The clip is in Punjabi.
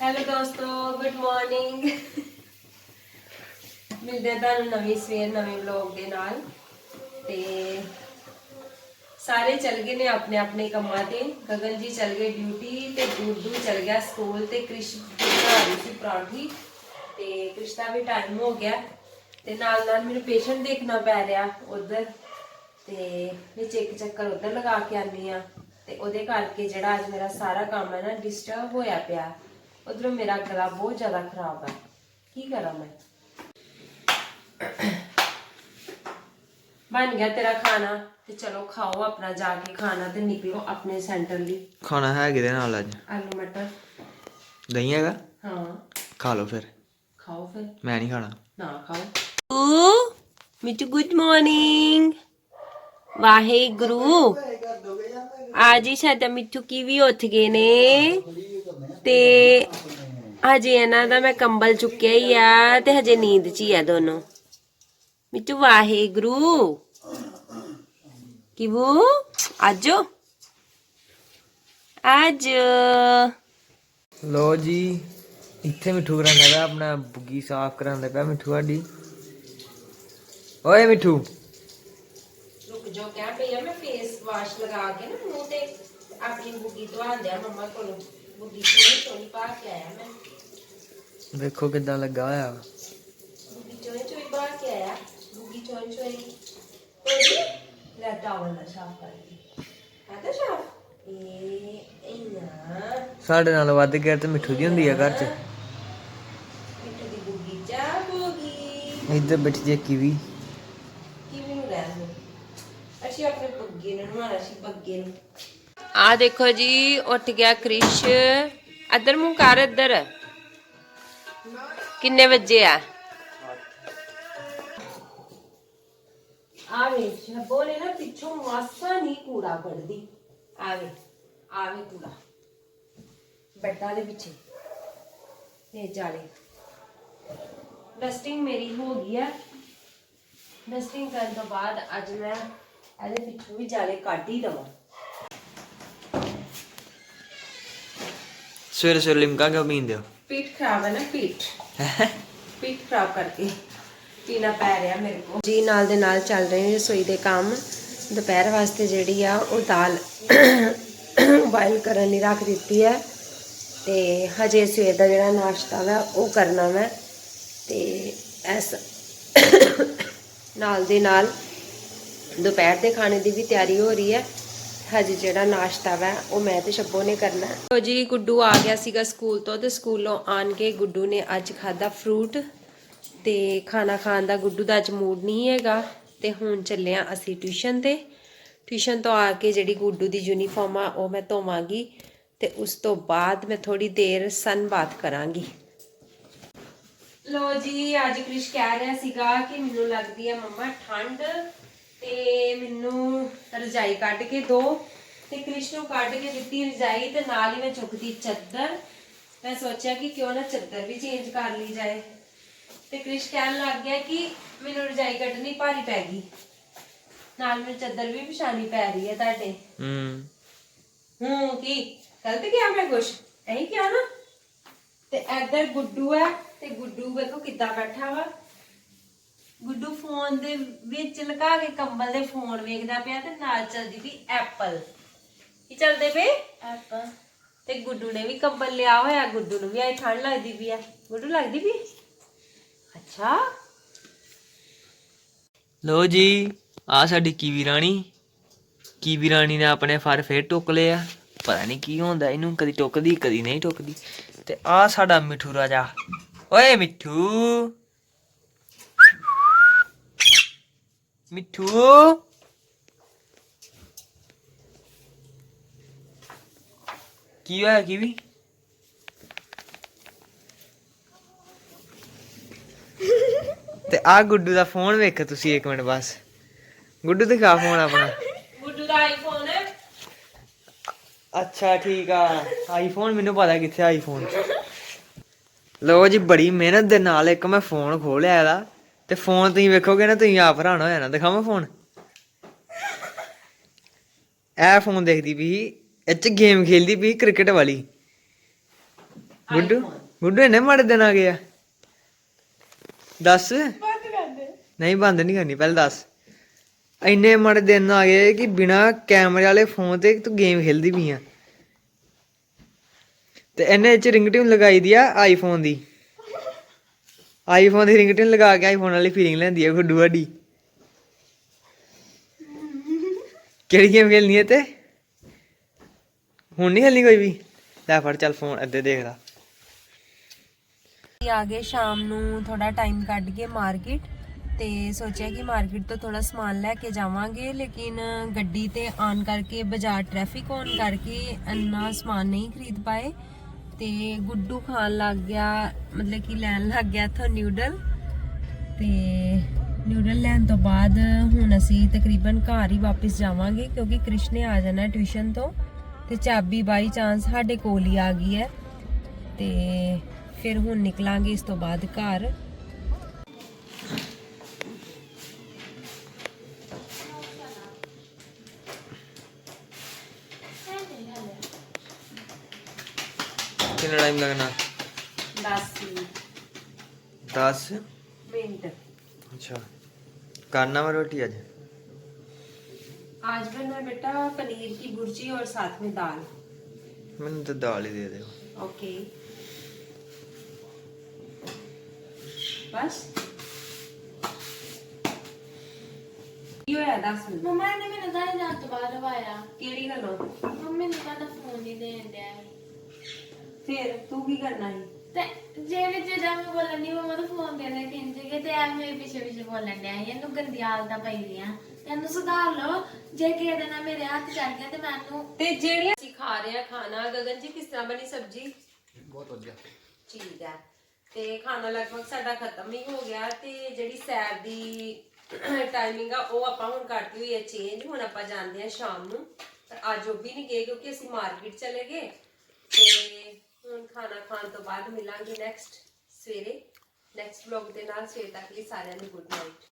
ਹੈਲੋ ਦੋਸਤੋ ਗੁੱਡ ਮਾਰਨਿੰਗ ਮਿਲਦੇ ਤੁਹਾਨੂੰ ਨਵੀਂ ਸਵੇਰ ਨਵੇਂ ਵਲੌਗ ਦੇ ਨਾਲ। ਤੇ ਸਾਰੇ ਚੱਲ ਗਏ ਨੇ ਆਪਣੇ ਆਪਣੇ ਕੰਮਾਂ ਤੇ। ਗਗਨ ਜੀ ਚੱਲ ਗਏ ਡਿਊਟੀ ਤੇ ਗੁੱਡੂ ਚੱਲ ਗਿਆ ਸਕੂਲ ਤੇ ਕ੍ਰਿਸ਼ ਬਣਾ ਰਹੀ ਸੀ ਪਰਾਂਠੀ। ਤੇ ਕ੍ਰਿਸ਼ ਦਾ ਵੀ ਟਾਈਮ ਹੋ ਗਿਆ। ਤੇ ਨਾਲ ਨਾਲ ਮੈਨੂੰ ਪੇਸ਼ੈਂਟ ਦੇਖਣਾ ਪੈ ਰਿਹਾ ਉਧਰ। ਤੇ ਵਿੱਚ ਇੱਕ ਚੱਕਰ ਉਧਰ ਲਗਾ ਕੇ ਆਨੀ ਆ ਤੇ ਉਹਦੇ ਕਰਕੇ ਜਿਹੜਾ ਅੱਜ ਮੇਰਾ ਸਾਰਾ ਕੰਮ ਹੈ ਨਾ ਡਿਸਟਰਬ ਹੋਇਆ ਪਿਆ। ਉਧਰੋਂ ਮੇਰਾ ਗਲਾ ਬਹੁਤ ਜ਼ਿਆਦਾ ਖਰਾਬ ਹੈ। ਕੀ ਕਰਾਂ ਮੈਂ? ਬਣ ਗਿਆ ਤੇਰਾ ਖਾਣਾ ਤੇ ਚਲੋ ਖਾਓ ਆਪਣਾ ਜਾ ਕੇ ਖਾਣਾ ਤੇ ਨਿਕਲੋ ਆਪਣੇ ਸੈਂਟਰ ਲਈ। ਖਾਣਾ ਹੈ ਕਿਹਦੇ ਨਾਲ ਅੱਜ? ਆਲੂ ਮਟਰ। ਦਹੀਂ ਹੈਗਾ? ਹਾਂ। ਖਾ ਲਓ ਫਿਰ। ਖਾਓ ਫਿਰ। ਮੈਂ ਨਹੀਂ ਖਾਣਾ। ਨਾ ਖਾਓ। ਓ ਮਿੱਟੂ ਗੁੱਡ ਮਾਰਨਿੰਗ ਵਾਹਿਗੁਰੂ। ਅੱਜ ਹੀ ਸਾਡਾ ਮਿੱਠੂ ਕੀ ਵੀ ਉੱਠ ਗਏ ਨੇ। ਤੇ ਹਜੇ ਇਹਨਾਂ ਦਾ ਮੈਂ ਕੰਬਲ ਚੁੱਕਿਆ ਹੀ ਆ ਤੇ ਹਜੇ ਨੀਂਦ 'ਚ ਹੀ ਆ ਦੋਨੋਂ। ਮਿੱਠੂ ਵਾਹਿਗੁਰੂ। ਕਿਵੂ? ਆਜੋ। ਅੱਜ ਲੋ ਜੀ ਇੱਥੇ ਮਿੱਠੂ ਕਰਾਂਦਾ ਪਿਆ ਆਪਣਾ ਬੁੱਗੀ ਸਾਫ਼ ਕਰਾਂਦਾ ਪਿਆ ਮਿੱਠੂ ਸਾਡੀ। ਓਏ ਮਿੱਠੂ। ਰੁਕ ਜੋ ਕਹਿ ਪਈ ਆ ਮੈਂ ਫੇਸ ਵਾਸ਼ ਲਗਾ ਕੇ ਨਾ ਮੂੰਹ ਤੇ ਆਪਣੀ ਬੁੱਗੀ ਧਵਾ ਦਿਆ ਮੰਮਾ ਕੋਲੋਂ। ਪਾ ਕੇ ਆਇਆ ਮੈਂ। ਵੇਖੋ ਕਿੱਦਾਂ ਲੱਗਾ ਹੋਇਆ। ਵਾ। ਬੁੱਗੀ ਚੋਈ ਚੋਈ ਪਾ ਕੇ ਆਇਆ ਬੁੱਗੀ ਚੋਈ ਚੋਈ ਕੋਈ ਲੈ ਟਾਵਲ ਨਾਲ ਸਾਫ਼ ਕਰ ਦੇ ਹੈ ਤਾਂ ਸਾਫ਼ ਇਹ ਇੰਨਾ। ਸਾਡੇ ਨਾਲ ਵੱਧ ਗਿਆ ਤੇ ਮਿੱਠੂ ਦੀ ਹੁੰਦੀ ਆ ਘਰ 'ਚ। ਮਿੱਠੂ ਦੀ ਬੁੱਗੀ ਚਾ ਬੁੱਗੀ। ਇੱਧਰ ਬੈਠੀ ਜੇ ਕੀਵੀ। ਕਿਵੇਂ ਨੂੰ ਰਹਿ ਦੋ ਅਸੀਂ ਆਪਣੇ ਬੱਗੇ ਨੂੰ ਨਵਾਣਾ ਸੀ ਬੱਗੇ ਨੂੰ। ਆ ਦੇਖੋ ਜੀ, ਉੱਠ ਗਿਆ ਕ੍ਰਿਸ਼। ਇੱਧਰ ਮੂੰਹ ਕਰ, ਇੱਧਰ। ਕਿੰਨੇ ਵਜੇ ਆ? ਆਵੇ ਸ਼ਬੋ ਨਾ ਪਿੱਛੋਂ ਮਾਸਾ ਨਹੀਂ ਕੂੜਾ ਕੱਢਦੀ। ਆਵੇ ਆਵੇ ਕੂੜਾ। ਬੈੱਡਾਂ ਦੇ ਪਿੱਛੇ। ਤੇ ਜਾਲੇ। ਡਸਟਿੰਗ ਮੇਰੀ ਹੋ ਗਈ ਆ। ਡਸਟਿੰਗ ਕਰਨ ਤੋਂ ਬਾਅਦ ਅੱਜ ਮੈਂ ਇਹਦੇ ਪਿੱਛੋਂ ਵੀ ਜਾਲੇ ਕੱਢ ਹੀ ਦਵਾਂ ਸਵੇਰੇ ਸਵੇਰੇ ਲਿਮਕਾ ਕਿਉਂ ਪੀਂਦੇ ਹੋ? ਪੀਠ ਖਰਾਬ ਹੈ ਨਾ ਪੀਠ। ਪੀਠ ਖਰਾਬ ਕਰਕੇ ਪੀਣਾ ਪੈ ਰਿਹਾ ਮੇਰੇ ਕੋ ਜੀ ਨਾਲ ਦੇ ਨਾਲ ਚੱਲ ਰਹੇ ਨੇ ਰਸੋਈ ਦੇ ਕੰਮ। ਦੁਪਹਿਰ ਵਾਸਤੇ ਜਿਹੜੀ ਆ ਉਹ ਦਾਲ ਬਾਇਲ ਕਰਨ ਲਈ ਰੱਖ ਦਿੱਤੀ ਹੈ। ਤੇ ਹਜੇ ਸਵੇਰ ਦਾ ਜਿਹੜਾ ਨਾਸ਼ਤਾ ਵਾ ਉਹ ਕਰਨਾ ਮੈਂ ਤੇ ਐਸ ਨਾਲ ਦੇ ਨਾਲ ਦੁਪਹਿਰ ਦੇ ਖਾਣੇ ਦੀ ਵੀ ਤਿਆਰੀ ਹੋ ਰਹੀ ਹੈ। ਹਜੇ ਜਿਹੜਾ ਨਾਸ਼ਤਾ ਵਾ, ਉਹ ਮੈਂ ਤੇ ਸ਼ੱਬੋ ਨੇ ਕਰਨਾ ਹੈ। ਲੋ ਜੀ, ਗੁੱਡੂ ਆ ਗਿਆ ਸੀਗਾ ਸਕੂਲ ਤੋਂ ਤੇ ਸਕੂਲੋਂ ਆਣ ਕੇ ਗੁੱਡੂ ਨੇ ਅੱਜ ਖਾਦਾ ਫਰੂਟ ਤੇ ਖਾਣਾ ਖਾਣ ਦਾ ਗੁੱਡੂ ਦਾ ਅੱਜ ਮੂਡ ਨਹੀਂ ਹੈਗਾ ਤੇ ਹੁਣ ਚੱਲੇ ਆ ਅਸੀਂ ਟਿਊਸ਼ਨ ਤੇ ਟਿਊਸ਼ਨ ਤੋਂ ਆ ਕੇ ਜਿਹੜੀ ਗੁੱਡੂ ਦੀ ਯੂਨੀਫਾਰਮ ਆ, ਉਹ ਮੈਂ ਧੋਵਾਂਗੀ ਤੇ ਉਸ ਤੋਂ ਬਾਅਦ ਮੈਂ ਥੋੜੀ ਦੇਰ ਸਨ ਬਾਤ ਕਰਾਂਗੀ ਲੋ ਜੀ, ਅੱਜ ਕ੍ਰਿਸ਼ ਕਹਿ ਰਿਹਾ ਸੀਗਾ ਕਿ ਮੈਨੂੰ ਲੱਗਦੀ ਹੈ ਮੰਮਾ ਠੰਡ ਤੇ ਮੈਨੂੰ ਰਜਾਈ ਕੱਢ ਕੇ ਦੋ ਤੇ ਕ੍ਰਿਸ਼ ਨੂੰ ਕੱਢ ਕੇ ਦਿੱਤੀ ਰਜਾਈ ਤੇ ਨਾਲ ਹੀ ਮੈਂ ਚੁੱਕਦੀ ਚੱਦਰ। ਮੈਂ ਸੋਚਿਆ ਕਿ ਕਿਉਂ ਨਾ ਚੱਦਰ ਵੀ ਚੇਂਜ ਕਰ ਲਈ ਜਾਏ। ਤੇ ਕ੍ਰਿਸ਼ ਕਹਿਣ ਲੱਗ ਗਿਆ ਕਿ ਮੈਨੂੰ ਰਜਾਈ ਕੱਢਣੀ ਭਾਰੀ ਪੈ ਗਈ। ਨਾਲ ਮੈਨੂੰ ਚੱਦਰ ਵੀ ਵਿਛਾਣੀ ਪੈ ਰਹੀ ਹੈ ਤੁਹਾਡੇ। ਹੂੰ। ਹੂੰ ਕੀ? ਗਲਤ ਕਿਹਾ ਮੈਂ ਕੁਛ? ਐਂ ਕਿਹਾ ਨਾ? ਤੇ ਇੱਧਰ ਗੁੱਡੂ ਹੈ ਤੇ ਗੁੱਡੂ ਵੇਖੋ ਕਿੱਦਾਂ ਬੈਠਾ ਵਾ। ਗੁੱਡੂ ਫੋਨ ਦੇ ਵਿੱਚ ਲਗਾ ਕੇ ਕੰਬਲ ਦੇ ਫੋਨ ਵੇਖਦਾ ਪਿਆ ਤੇ ਨਾਲ ਚੱਲਦੀ ਵੀ ਐਪਲ। ਕੀ ਚੱਲਦੇ ਪਏ? ਐਪਲ। ਤੇ ਗੁੱਡੂ ਨੇ ਵੀ ਕੰਬਲ ਲਿਆ ਹੋਇਆ ਗੁੱਡੂ ਨੂੰ ਵੀ ਆਈ ਠੰਡ ਲੱਗਦੀ ਵੀ ਆ। ਗੁੱਡੂ ਲੱਗਦੀ ਵੀ ਅੱਛਾ। ਲੋ ਜੀ ਆ ਸਾਡੀ ਕੀਵੀ ਰਾਣੀ। ਕੀਵੀ ਰਾਣੀ ਨੇ ਆਪਣੇ ਫਰ ਫੇਰ ਟੁੱਕ ਲਏ ਆ। ਪਤਾ ਨਹੀਂ ਕੀ ਹੁੰਦਾ ਇਹਨੂੰ ਕਦੀ ਟੁੱਕਦੀ ਕਦੀ ਨਹੀਂ ਟੁੱਕਦੀ। ਤੇ ਆ ਸਾਡਾ ਮਿੱਠੂ ਰਾਜਾ। ਓਏ ਮਿੱਠੂ। ਮਿੱਠੂ। ਕੀ ਹੋਇਆ ਕੀਵੀ? ਤੇ ਆ ਗੁੱਡੂ ਦਾ ਫੋਨ ਵੇਖ ਤੁਸੀਂ ਇੱਕ ਮਿੰਟ ਬਸ। ਗੁੱਡੂ ਦਿਖਾ ਫੋਨ ਆਪਣਾ। ਗੁੱਡੂ ਦਾ ਆਈਫੋਨ ਹੈ ਅੱਛਾ ਠੀਕ ਆ। ਆਈਫੋਨ ਮੈਨੂੰ ਪਤਾ ਕਿੱਥੇ ਆਈਫੋਨ ਲੋ ਜੀ ਬੜੀ ਮਿਹਨਤ ਦੇ ਨਾਲ ਇੱਕ ਮੈਂ ਫੋਨ ਖੋਲਿਆ ਇਹਦਾ। ਤੇ ਫੋਨ ਤੁਸੀਂ ਵੇਖੋਗੇ ਨਾ ਤੁਸੀਂ ਆਪ ਹੈਰਾਨ ਹੋ ਜਾਣਾ ਦਿਖਾਵਾਂ ਫੋਨ? ਇਹ ਫੋਨ ਦੇਖਦੀ ਵੀ ਇਹ ਚ ਗੇਮ ਖੇਲਦੀ ਵੀ ਕ੍ਰਿਕਟ ਵਾਲੀ। ਗੁੱਡੂ ਗੁੱਡੂ ਇਹਨੇ ਮਾੜੇ ਦਿਨ ਆ ਗਿਆ ਦੱਸ? ਨਹੀਂ ਬੰਦ ਨਹੀਂ ਕਰਨੀ ਪਹਿਲਾਂ ਦੱਸ। ਇੰਨੇ ਮਾੜੇ ਦਿਨ ਆ ਗਏ ਕਿ ਬਿਨਾ ਕੈਮਰੇ ਵਾਲੇ ਫੋਨ ਤੇ ਤੂੰ ਗੇਮ ਖੇਲਦੀ ਪਈ ਆ। ਤੇ ਇਹਨੇ ਚ ਰਿੰਗਟਿਊਨ ਲਗਾਈ ਦੀ ਆ ਆਈਫੋਨ ਦੀ। ਆਈਫੋਨ ਦੀ ਰਿੰਗਟਿਊਨ ਲਗਾ ਕੇ ਆਈਫੋਨ ਵਾਲੀ ਫੀਲਿੰਗ ਲੈਂਦੀ ਆ ਗੁੱਡੂ ਵਾਡੀ। ਕਿਹੜੀ ਗੇਮ ਖੇਲਣੀ ਹੈ ਤੇ ਹੁਣ ਨਹੀਂ ਖੇਲਣੀ ਕੋਈ ਵੀ? ਲੈ ਫੜ ਚੱਲ ਫੋਨ ਅੱਧੇ ਦੇਖਦਾ ਆ ਗਏ ਸ਼ਾਮ ਨੂੰ ਥੋੜਾ ਟਾਈਮ ਕੱਢ ਕੇ ਮਾਰਕੀਟ ਤੇ ਸੋਚਿਆ ਕਿ ਮਾਰਕੀਟ ਤੋਂ ਥੋੜਾ ਸਮਾਨ ਲੈ ਕੇ ਜਾਵਾਂਗੇ, ਲੇਕਿਨ ਗੱਡੀ ਤੇ ਆਨ ਕਰਕੇ, ਬਾਜ਼ਾਰ ਟ੍ਰੈਫਿਕ ਹੋਣ ਕਰਕੇ ਇੰਨਾ ਸਮਾਨ ਨਹੀਂ ਖਰੀਦ ਪਾਏ। ਤੇ ਗੁੱਡੂ ਖਾਣ ਲੱਗ ਗਿਆ, ਮਤਲਬ ਕਿ ਲੈਣ ਲੱਗ ਗਿਆ ਇੱਥੋਂ ਨਿਊਡਲ ਤੇ ਨਿਊਡਲ ਲੈਣ ਤੋਂ ਬਾਅਦ ਹੁਣ ਅਸੀਂ ਤਕਰੀਬਨ ਘਰ ਹੀ ਵਾਪਸ ਜਾਵਾਂਗੇ ਕਿਉਂਕਿ ਕ੍ਰਿਸ਼ ਆ ਜਾਣਾ ਟਿਊਸ਼ਨ ਤੋਂ ਤੇ ਚਾਬੀ ਬਾਈ ਚਾਂਸ ਸਾਡੇ ਕੋਲ ਹੀ ਆ ਗਈ ਹੈ ਤੇ ਫਿਰ ਹੁਣ ਨਿਕਲਾਂਗੇ ਇਸ ਤੋਂ ਬਾਅਦ ਘਰ। ਕਿੰਨਾ ਟਾਈਮ ਲੱਗਣਾ 10 10 ਮਿੰਟ ਅੱਛਾ ਕਰਨਾ ਵਾ ਰੋਟੀ ਅੱਜ आज बनना है बेटा पनीर की भुर्जी और साथ में दाल ਮੈਨੂੰ ਤਾਂ ਦਾਲ ਹੀ ਦੇ ਦਿਓ ओके बस ਕੀ ਹੋਇਆ ਦੱਸ ਮੈਨੂੰ ਮੰਮਾ ਨੇ ਮੈਨੂੰ ਤਾਂ ਜਾਣ ਤੋਂ ਬਾਅਦ ਲਵਾਇਆ ਕਿਹੜੀ ਗੱਲੋਂ ਮੰਮੀ ਨੇ ਕਹਿੰਦਾ ਫੋਨ ਨਹੀਂ ਦੇਣ ਡਿਆ ਫਿਰ ਤੂੰ ਕੀ ਕਰਨਾ ਹੈ ਤੇ ਜੇ ਵਿੱਚ ਜਦ ਮੈਂ ਬੋਲਣ ਦੀ ਮੰਮਾ ਤਾਂ ਫੋਨ ਦੇ ਦੇ ਕਹਿੰਦੇ ਕਿ ਤੇ ਆ ਮੇਰੇ ਪਿੱਛੇ ਪਿੱਛੇ ਬੋਲਣ ਡਿਆ ਸੀ, ਇਹਨੂੰ ਗੰਦੀ ਆਦਤਾਂ ਪਈਆਂ ਤੈਨੂੰ ਸੁਧਾਰ ਲਓ। ਜੇ ਕਿਸੇ ਦਿਨ ਆਹ ਮੇਰੇ ਹੱਥ ਚੜ ਗਿਆ ਤੇ ਮੈਨੂੰ ਤੇ ਜਿਹੜੀਆਂ ਅਸੀਂ ਖਾ ਰਹੇ ਆ ਖਾਣਾ ਗਗਨ ਜੀ ਕਿਸ ਤਰ੍ਹਾਂ ਬਣੀ ਸਬਜੀ? ਬਹੁਤ ਵਧੀਆ। ਠੀਕ ਹੈ। ਤੇ ਖਾਣਾ ਲਗਭਗ ਸਾਡਾ ਖਤਮ ਹੀ ਹੋ ਗਿਆ ਤੇ ਜਿਹੜੀ ਸੈਰ ਦੀ ਟਾਈਮਿੰਗ ਆ ਉਹ ਆਪਾਂ ਹੁਣ ਕਰਤੀ ਹੋਈ ਹੈ ਚੇਂਜ ਹੁਣ ਆਪਾਂ ਜਾਂਦੇ ਆ ਸ਼ਾਮ ਨੂੰ। ਪਰ ਅੱਜ ਉਹ ਵੀ ਨਹੀਂ ਗਏ ਕਿਉਂਕਿ ਅਸੀਂ ਮਾਰਕੀਟ ਚਲੇ ਗਏ। ਤੇ ਹੁਣ ਖਾਣਾ ਖਾਣ ਤੋਂ ਬਾਅਦ ਮਿਲਾਂਗੇ ਨੈਕਸਟ ਸਵੇਰੇ ਨੈਕਸਟ ਵਲੌਗ ਦੇ ਨਾਲ, ਸਵੇਰ ਤੱਕ ਲਈ ਸਾਰਿਆਂ ਨੂੰ ਗੁੱਡ ਨਾਈਟ